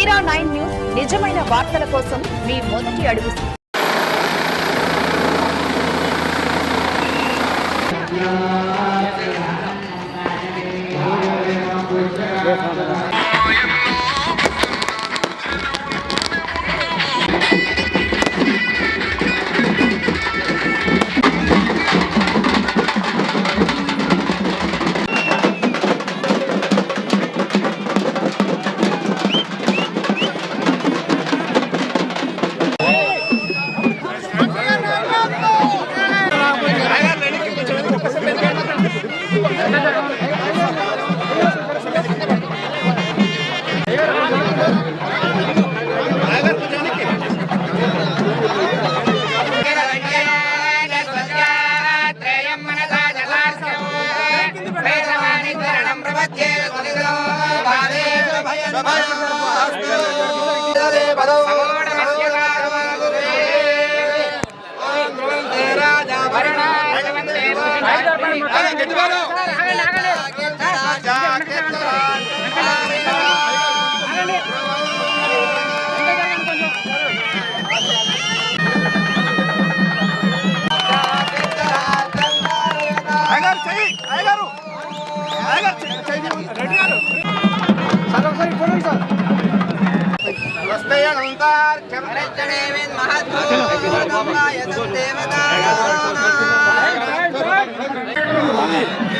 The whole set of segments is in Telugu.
మీరా నైన్ న్యూస్ నిజమైన వార్తల కోసం మీ మొదటి అడుగు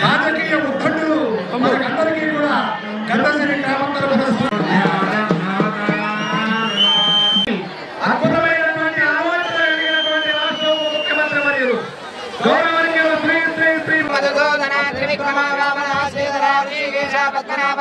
రాజకీయ ముఖండులు మనకందరికీ కూడా గంధసిరి గ్రామం తరపున అద్భుతమైనటువంటి ఆలోచన కలిగినటువంటి రాష్ట్ర ముఖ్యమంత్రి మరియు గౌరవనీయులు శ్రీ శ్రీ శ్రీ మధుసూదన త్రివిక్రమ శ్రీధర శ్రీకేశ పద్మనాభ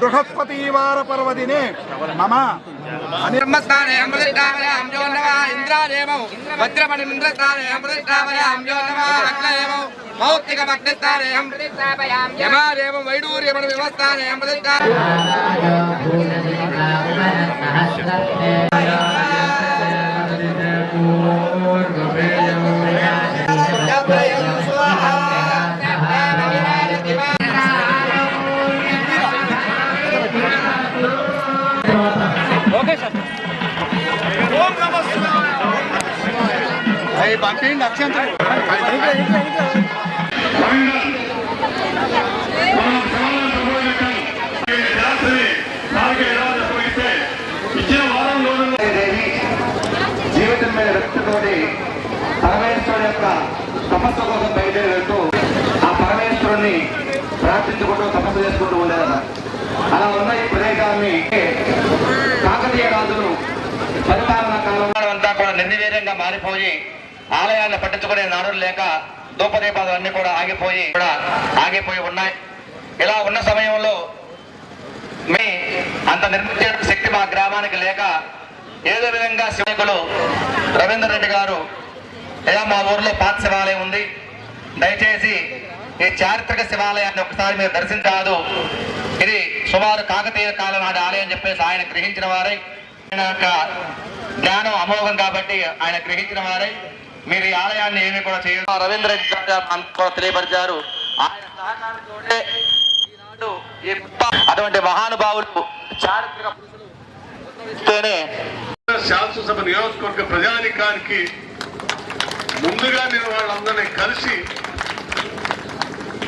బృహస్పతి వార పర్వదినే మమ అని వ్యవస్థానే అమృతా జీవితం మీద వ్యక్తితోటి పరమేశ్వరుడు యొక్క తపస్సు కోసం బయలుదేరి వెళ్తూ ఆ పరమేశ్వరుణ్ణి ప్రార్థించుకుంటూ తపస్సు చేసుకుంటూ ఉండేదట అలా ఉన్న ఈ ప్రదేశాన్ని కాకతీయ రాజులు పరిపాలనా కాలంలో అంతా కూడా నిర్నివేర్యంగా మారిపోయి ఆలయాన్ని పట్టించుకునే నాడులు లేక ధూపదీపాలు అన్ని కూడా ఆగిపోయి కూడా ఆగిపోయి ఉన్నాయి. ఇలా ఉన్న సమయంలో మీ అంత నిర్మించే శక్తి మా గ్రామానికి లేక ఏదో విధంగా శివకులు రవీంద్ర రెడ్డి గారు ఇలా మా ఊర్లో పాత శివాలయం ఉంది. దయచేసి ఈ చారిత్రక శివాలయాన్ని ఒకసారి మీరు దర్శించాదు ఇది సుమారు కాకతీయ కాలం నాటి ఆలయం చెప్పేసి ఆయన గ్రహించిన వారై. ఆయన యొక్క జ్ఞానం అమోఘం కాబట్టి ఆయన గ్రహించిన వారై. మీరు ఈ ఆలయాన్ని ఏమీ కూడా చేయరు. రవీంద్ర కూడా తెలియపరిచారు. ఆయన సహకారంతోనే ఈనాడు ఈ అటువంటి మహానుభావులు చారిత్రక శాసనసభ నియోజకవర్గ ప్రజానికానికి ముందుగా నేను వాళ్ళందరినీ కలిసి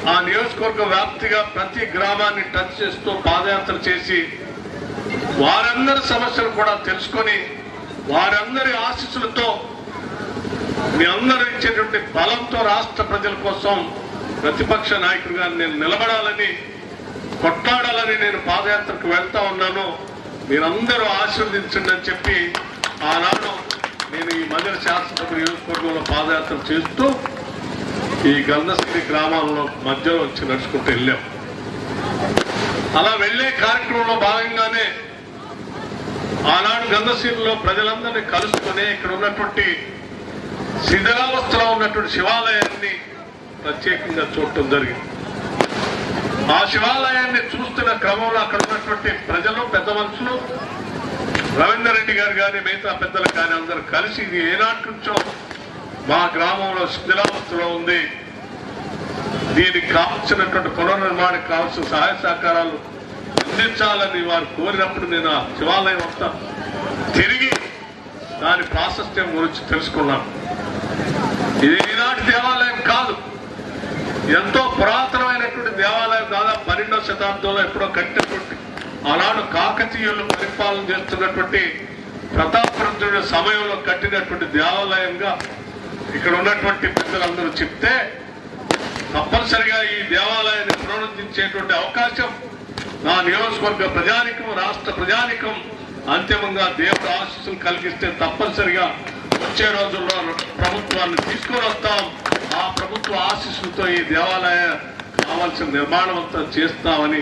ఆ నియోజకవర్గ వ్యాప్తిగా ప్రతి గ్రామాన్ని టచ్ చేస్తూ పాదయాత్ర చేసి వారందరి సమస్యలు కూడా తెలుసుకొని వారందరి ఆశీస్సులతో మీ అందరూ ఇచ్చేటువంటి బలంతో రాష్ట్ర ప్రజల కోసం ప్రతిపక్ష నాయకుడిగా నేను నిలబడాలని కొట్లాడాలని నేను పాదయాత్రకు వెళ్తా ఉన్నాను. మీరందరూ ఆశీర్వదించండి అని చెప్పి ఆనాడు నేను ఈ మధ్య శాసనసభ నియోజకవర్గంలో పాదయాత్ర చేస్తూ ఈ గంధశ్రీ గ్రామాల్లో మధ్యలో వచ్చి నడుచుకుంటూ వెళ్ళాం. అలా వెళ్ళే కార్యక్రమంలో భాగంగానే ఆనాడు గంధశ్రీలో ప్రజలందరినీ కలుసుకొని ఇక్కడ ఉన్నటువంటి శిథిలావస్థలో ఉన్నటువంటి శివాలయాన్ని ప్రత్యేకంగా చూడటం జరిగింది. ఆ శివాలయాన్ని చూస్తున్న క్రమంలో అక్కడ ఉన్నటువంటి ప్రజలు పెద్ద మనుషులు రవీందర్ రెడ్డి గారు కానీ మిగతా పెద్దలు కానీ అందరూ కలిసి ఇది ఏనాటి నుంచో మా గ్రామంలో శిథిలావస్థలో ఉంది. దీనికి కావాల్సినటువంటి పునర్నిర్మాణానికి కావాల్సిన సహాయ సహకారాలు అందించాలని వారు కోరినప్పుడు నేను ఆ శివాలయం అంతా తిరిగి దాని ప్రాశస్త్యం గురించి తెలుసుకున్నాను. ఇది ఈనాటి దేవాలయం కాదు. ఎంతో పురాతనమైనటువంటి దేవాలయం దాదాపు పన్నెండో శతాబ్దంలో ఎప్పుడో కట్టినటువంటి ఆనాడు కాకతీయులు పరిపాలన చేస్తున్నటువంటి ప్రతాపరుద్రుడి సమయంలో కట్టినటువంటి దేవాలయంగా ఇక్కడ ఉన్నటువంటి పెద్దలందరూ చెప్తే తప్పనిసరిగా ఈ దేవాలయాన్ని పునరుద్ధరించేటువంటి అవకాశం నా నియోజకవర్గ ప్రజానికం రాష్ట్ర ప్రజానికం అంతిమంగా దేవుడు ఆశీస్సులు కలిగిస్తే తప్పనిసరిగా వచ్చే రోజుల్లో ప్రభుత్వాన్ని తీసుకొని వస్తాం ఆ ప్రభుత్వ ఆశీస్సుతో ఈ దేవాలయ కావాల్సిన నిర్మాణం అంతా చేస్తామని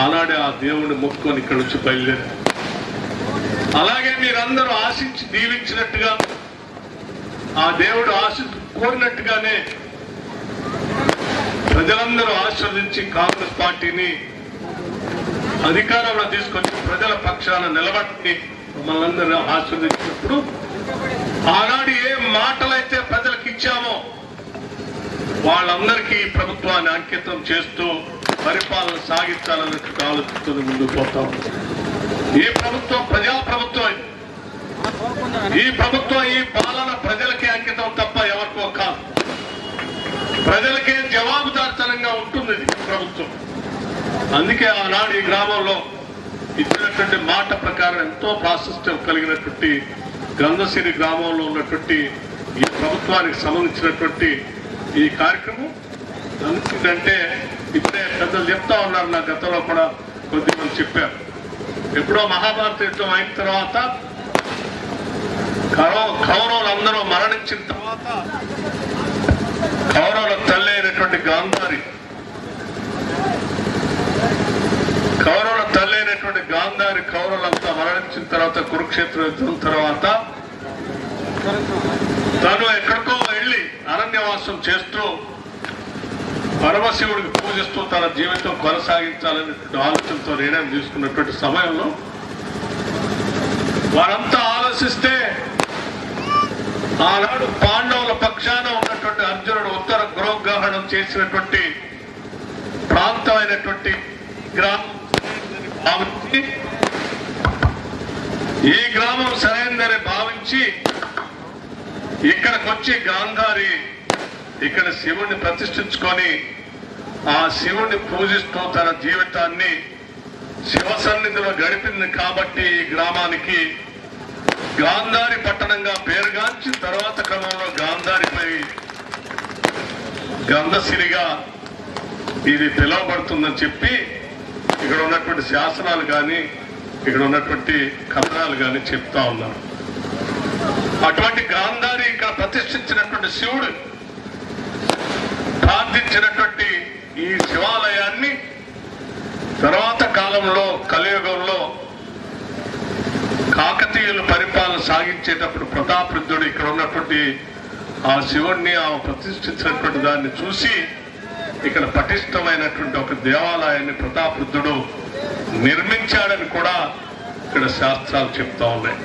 ఆనాడే ఆ దేవుడిని మొక్కుకొని ఇక్కడ వచ్చి బయలుదేరి. అలాగే మీరందరూ ఆశించి దీవించినట్టుగా ఆ దేవుడు ఆశీస్సు కోరినట్టుగానే ప్రజలందరూ ఆశీర్వదించి కాంగ్రెస్ పార్టీని అధికారంలో తీసుకొచ్చి ప్రజల పక్షాన నిలబట్టి మమ్మల్ని అందరూ ఆశీర్వదించినప్పుడు ఆనాడు ఏ మాటలైతే ప్రజలకు ఇచ్చామో వాళ్ళందరికీ ప్రభుత్వాన్ని అంకితం చేస్తూ పరిపాలన సాగించాలని ఆలోచిస్తుంది ముందుకు పోతాం ఈ ప్రభుత్వం ప్రజా ప్రభుత్వం ఈ ప్రభుత్వం ఈ పాలన ప్రజలకే అంకితం తప్ప ఎవరికో కాదు. ప్రజలకే జవాబుదారితనంగా ఉంటుంది ప్రభుత్వం. అందుకే ఆనాడు ఈ గ్రామంలో ఇచ్చినటువంటి మాట ప్రకారం ఎంతో ప్రాశస్త్యం కలిగినటువంటి గంధసిరి గ్రామంలో ఉన్నటువంటి ఈ ప్రభుత్వానికి సంబంధించినటువంటి ఈ కార్యక్రమం. ఎందుకంటే ఇప్పుడే పెద్దలు చెప్తా ఉన్నారు నా గతంలో కూడా కొద్దిమంది చెప్పారు. ఎప్పుడో మహాభారత యుద్ధం అయిన తర్వాత కౌరవ కౌరవులందరూ మరణించిన తర్వాత కౌరవుల తల్లి అయినటువంటి గాంధారి కౌరవుల తల్లి అయినటువంటి గాంధారి కౌరవులంతా మరణించిన తర్వాత కురుక్షేత్ర యుద్ధం తర్వాత తను ఎక్కడికో వెళ్ళి అరణ్యవాసం చేస్తూ పరమశివుడికి పూజిస్తూ తన జీవితం కొనసాగించాలనేటువంటి ఆలోచనతో నిర్ణయం తీసుకున్నటువంటి సమయంలో వారంతా ఆలోచిస్తే ఆనాడు పాండవుల పక్షాన ఉన్నటువంటి అర్జునుడు ఉత్తర గృహగ్రహణం చేసినటువంటి ప్రాంతమైనటువంటి గ్రామం భావించి ఈ గ్రామం సరైనదని భావించి ఇక్కడికొచ్చి గాంధారి ఇక్కడ శివుణ్ణి ప్రతిష్ఠించుకొని ఆ శివుణ్ణి పూజిస్తూ తన జీవితాన్ని శివ సన్నిధిలో గడిపింది కాబట్టి ఈ గ్రామానికి గాంధారి పట్టణంగా పేరుగాంచి తర్వాత క్రమంలో గాంధారిపై గంధసిరిగా ఇది పిలువబడుతుందని చెప్పి ఇక్కడ ఉన్నటువంటి శాసనాలు కానీ ఇక్కడ ఉన్నటువంటి కథనాలు కానీ చెప్తా ఉన్నారు అటువంటి గాంధారి ఇక్కడ ప్రతిష్ఠించినటువంటి శివుడు ప్రార్థించినటువంటి ఈ శివాలయాన్ని తర్వాత కాలంలో కలియుగంలో కాకతీయులు పరిపాలన సాగించేటప్పుడు ప్రతాపరుద్రుడు ఇక్కడ ఉన్నటువంటి ఆ శివుణ్ణి ఆ ప్రతిష్ఠించినటువంటి దాన్ని చూసి ఇక్కడ పటిష్టమైనటువంటి ఒక దేవాలయాన్ని ప్రతాపరుద్రుడు నిర్మించాడని కూడా ఇక్కడ శాస్త్రాలు చెప్తా ఉన్నాయి.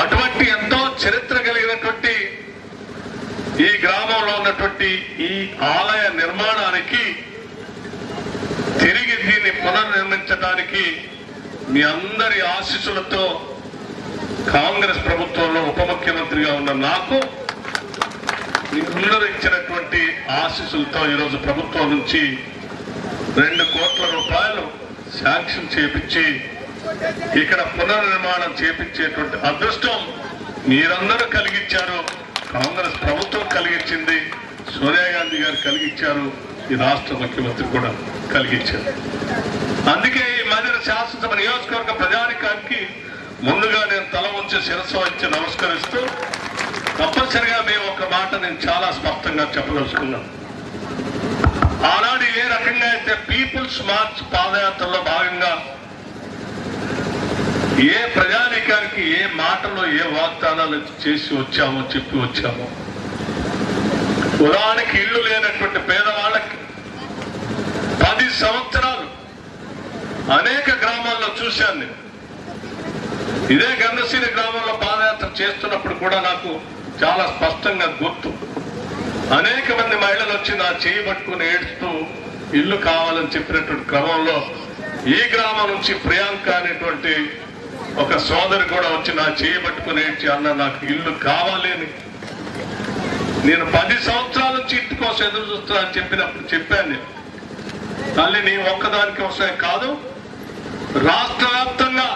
అటువంటి ఎంతో చరిత్ర కలిగినటువంటి ఈ గ్రామంలో ఉన్నటువంటి ఈ ఆలయ నిర్మాణానికి తిరిగి దీన్ని పునర్నిర్మించడానికి మీ అందరి ఆశీస్సులతో కాంగ్రెస్ ప్రభుత్వంలో ఉప ముఖ్యమంత్రిగా ఉన్న నాకు మీరందరూ ఇచ్చినటువంటి ఆశీస్సులతో ఈరోజు ప్రభుత్వం నుంచి రెండు కోట్ల రూపాయలు శాంక్షన్ చేపించి ఇక్కడ పునర్నిర్మాణం చేపించేటువంటి అదృష్టం మీరందరూ కలిగించారు. కాంగ్రెస్ ప్రభుత్వం కలిగించింది. సోనియా గాంధీ గారు కలిగించారు. ఈ రాష్ట్ర ముఖ్యమంత్రి కూడా కలిగించారు. అందుకే ఈ మధ్య శాసనసభ నియోజకవర్గ ప్రజానికానికి ముందుగా నేను తల ఉంచి శిరస్సు వచ్చి నమస్కరిస్తూ తప్పనిసరిగా మేము ఒక మాట నేను చాలా స్పష్టంగా చెప్పదలుచుకున్నాను. ఆనాడు ఏ రకంగా అయితే పీపుల్స్ మార్చ్ పాదయాత్రలో భాగంగా ఏ ప్రజానీకానికి ఏ మాటలో ఏ వాగ్దానాలు చేసి వచ్చామో చెప్పి వచ్చామో ఉదాహరణకి ఇల్లు లేనటువంటి పేదవాళ్ళకి పది సంవత్సరాలు అనేక గ్రామాల్లో చూశాను నేను. ఇదే గంధశ్రీ గ్రామంలో పాదయాత్ర చేస్తున్నప్పుడు కూడా నాకు చాలా స్పష్టంగా గుర్తు. అనేక మంది మహిళలు వచ్చి నా చేయి పట్టుకుని ఏడుస్తూ ఇల్లు కావాలని చెప్పినటువంటి క్రమంలో ఈ గ్రామం నుంచి ప్రియాంక అనేటువంటి ఒక సోదరి కూడా వచ్చి నా చేయి పట్టుకుని ఏడ్చి అన్న నాకు ఇల్లు కావాలి అని నేను పది సంవత్సరాల నుంచి ఇంటి కోసం ఎదురు చూస్తున్నా అని చెప్పినప్పుడు చెప్పాను నేను. తల్లి నీ ఒక్కదానికి వస్తాయి కాదు. రాష్ట్ర వ్యాప్తంగా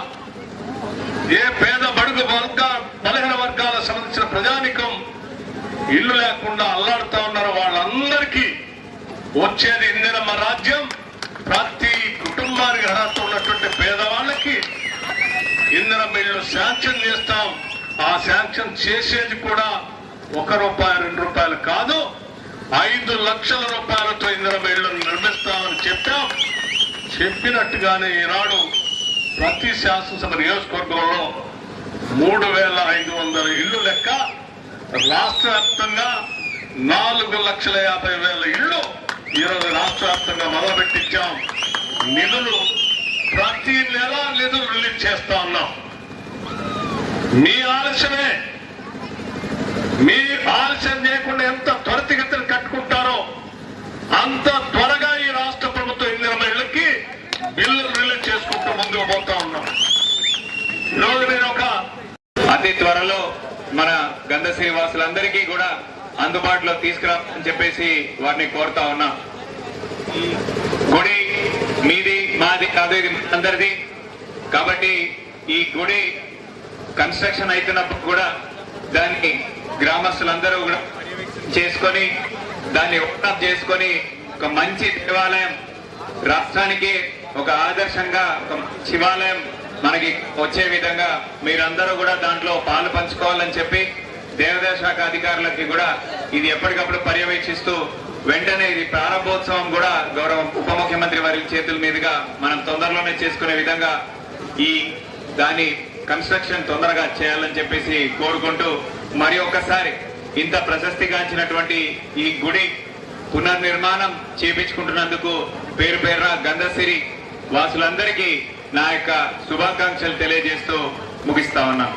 ఏ పేద బడుగు వర్గ బలహీన ఇల్లు లేకుండా అల్లాడుతా ఉన్నారు వాళ్ళందరికీ. వచ్చేది ఇందిరమ్మ రాజ్యం. ప్రతి కుటుంబానికి అర్హత ఉన్నటువంటి పేదవాళ్ళకి ఇందిరమ్మ ఇల్లు శాంక్షన్ చేస్తాం. ఆ శాంక్షన్ చేసేది కూడా ఒక రూపాయి రెండు రూపాయలు కాదు. ఐదు లక్షల రూపాయలతో ఇందిరమ్మ ఇళ్ళను నిర్మిస్తామని చెప్పాం. చెప్పినట్టుగానే ఈనాడు ప్రతి శాసనసభ నియోజకవర్గంలో మూడు వేల ఐదు వందల ఇల్లు లెక్క రాష్ట్ర వ్యాప్తంగా నాలుగు లక్షల యాభై వేల ఇళ్ళు ఈరోజు రాష్ట్ర వ్యాప్తంగా మొదలుపెట్టించాం. నిధులు ప్రతి నెల నిధులు రిలీజ్ చేస్తా ఉన్నాం. మీ ఆలస్యమే. మీ ఆలస్యం చేయకుండా ఎంత త్వరితగతిన కట్టుకుంటారో అంత త్వరగా ఈ రాష్ట్ర ప్రభుత్వం ఇందిరమ్మ ఇళ్ళకి బిల్లులు రిలీజ్ చేసుకుంటూ ముందుకు పోతా ఉన్నాం ఈరోజు నేను ఒక అతి త్వరలో మన గంధ శ్రీనివాసులందరికీ కూడా కూడా తీసుకురా అని చెప్పేసి వారిని కోరుతా ఉన్నా. గుడి మీది మాది కాదు ఇది అందరిది. కాబట్టి ఈ గుడి కన్స్ట్రక్షన్ అవుతున్నప్పుడు కూడా దాన్ని గ్రామస్తులందరూ కూడా చేసుకొని దాన్ని ఓపెన్ చేసుకొని ఒక మంచి దేవాలయం రాష్ట్రానికి ఒక ఆదర్శంగా ఒక శివాలయం మనకి వచ్చే విధంగా మీరందరూ కూడా దాంట్లో పాలు పంచుకోవాలని చెప్పి దేవాదాయ శాఖ అధికారులకి కూడా ఇది ఎప్పటికప్పుడు పర్యవేక్షిస్తూ వెంటనే ఇది ప్రారంభోత్సవం కూడా గౌరవ ఉప ముఖ్యమంత్రి వారి చేతుల మీదుగా మనం తొందరలోనే చేసుకునే విధంగా ఈ దాని కన్స్ట్రక్షన్ తొందరగా చేయాలని చెప్పేసి కోరుకుంటూ మరి ఒక్కసారి ఇంత ప్రశస్తిగాంచినటువంటి ఈ గుడి పునర్నిర్మాణం చేపించుకుంటున్నందుకు పేరు పేరున గంధసిరి వాసులందరికీ నా యొక్క శుభాకాంక్షలు తెలియజేస్తూ ముగిస్తా ఉన్నా